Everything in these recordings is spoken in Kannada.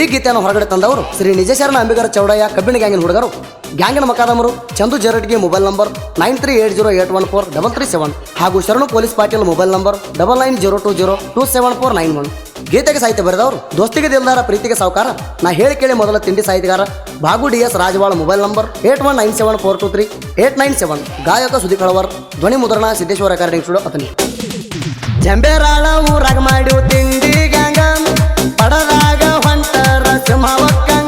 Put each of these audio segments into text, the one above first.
ಈ ಗೀತೆಯನ್ನು ಹೊರಗಡೆ ತಂದವರು ಶ್ರೀ ನಿಜಶರಣ ಅಂಬಿಗರ ಚೌಡಯ್ಯ ಕಬ್ಬಿಣ ಗ್ಯಾಂಗಿನ ಹುಡುಗರು. ಗ್ಯಾಂಗಿನ ಮಕಾದಮರು Chandu Jaratgi mobile number nine three eight zero eight one four double three seven ಹಾಗೂ Sharanu police Patil mobile number double nine zero two zero two seven four nine one. ಗೀತೆಗೆ ಸಾಹಿತ್ಯ ಬರೆದವರು ದೋಸ್ತಿಗೆ ದಿಲ್ದಾರ ಪ್ರೀತಿಗೆ ಸಾವುಕಾರ. ನಾ ಹೇಳಿ ಕೇಳಿ ಮೊದಲ ತಿಂಡಿ ಸಾಹಿತ್ಯಗಾರ ಬಾಗು D S ರಾಜವಾಳ mobile number eight one nine seven four two three eight nine seven. ಗಾಯಕ ಸುದೀಪ್ ಕಳವರ್ ಧ್ವನಿ ಮುದ್ರಣ ಸಿದ್ದೇಶ್ವರ ರೆಕಾರ್ಡಿಂಗ್ ಸ್ಟುಡಿಯೋ ಅತನಿ ಜಂಬೆರಾಳ ಊರಾಗ ಮಾಡಿ Chama louca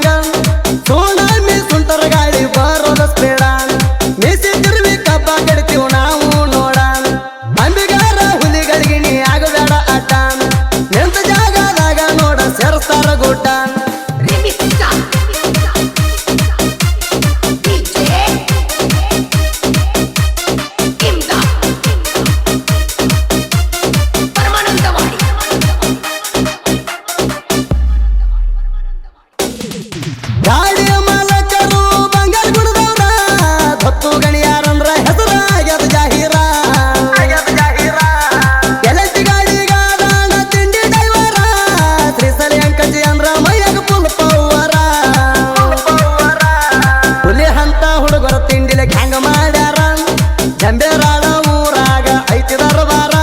ಇದಕ್ಕೆ ಮಾಡ್ಯಾರ? ಜಂಬೇರಾಳ ಊರಾಗ ಐತಿ ದರ್ಬಾರ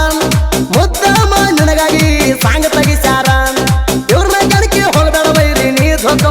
ಮುದ್ದ ನಿನಗಾಗಿ ಸಾಂಗ್ ತೆಗಿಸ್ಯಾರ? ಇವ್ರನ್ನ ಕಣಕ್ಕೆ ಹೋಗ್ದಾರ ಬೈರಿ, ನೀ ದೊಡ್ಡ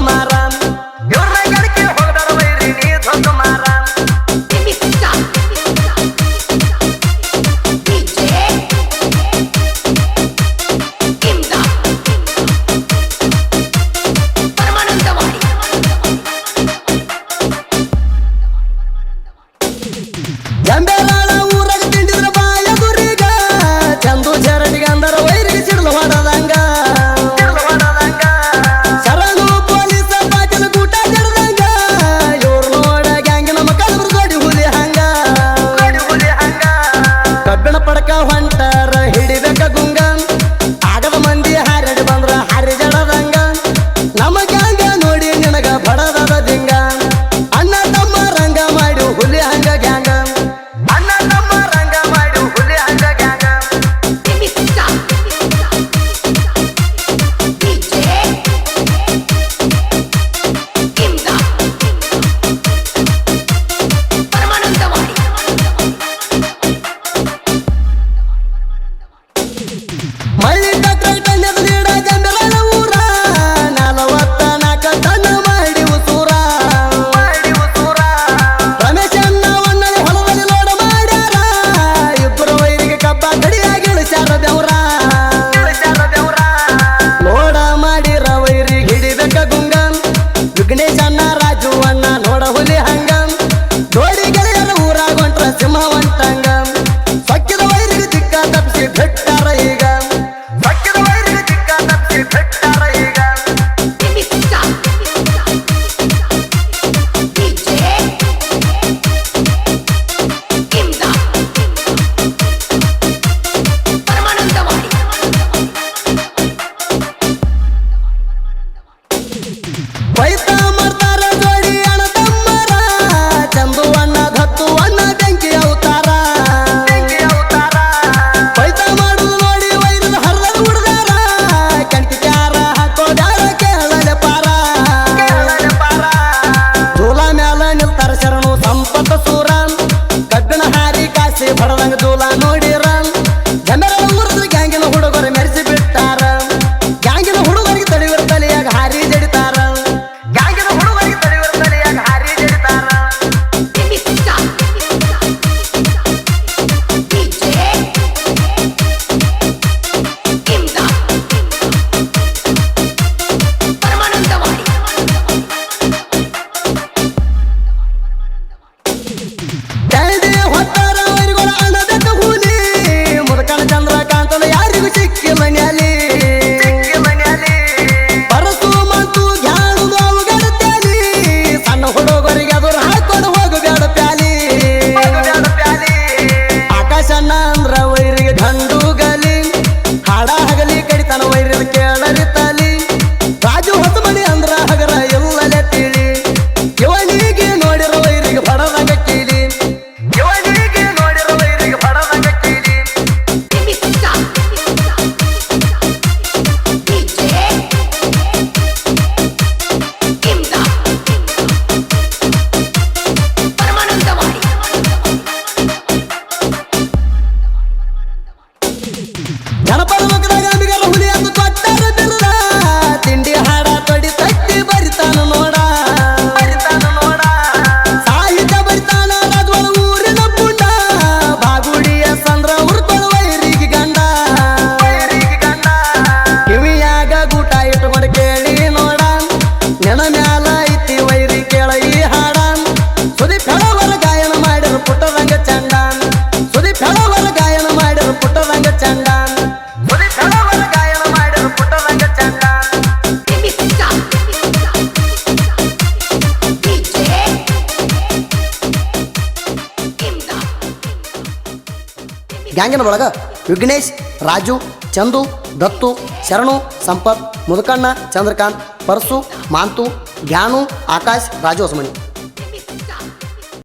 ಗ್ಯಾಂಗಿನ ಒಳಗೆ ವಿಘ್ನೇಶ್, ರಾಜು, ಚಂದು, ದತ್ತು, ಶರಣು, ಸಂಪತ್, ಮುದುಕಣ್ಣ, ಚಂದ್ರಕಾಂತ್, ಪರಸು, ಮಾಂತು, ಜ್ಞಾನು, ಆಕಾಶ್, ರಾಜು ಹೊಸಮಣಿ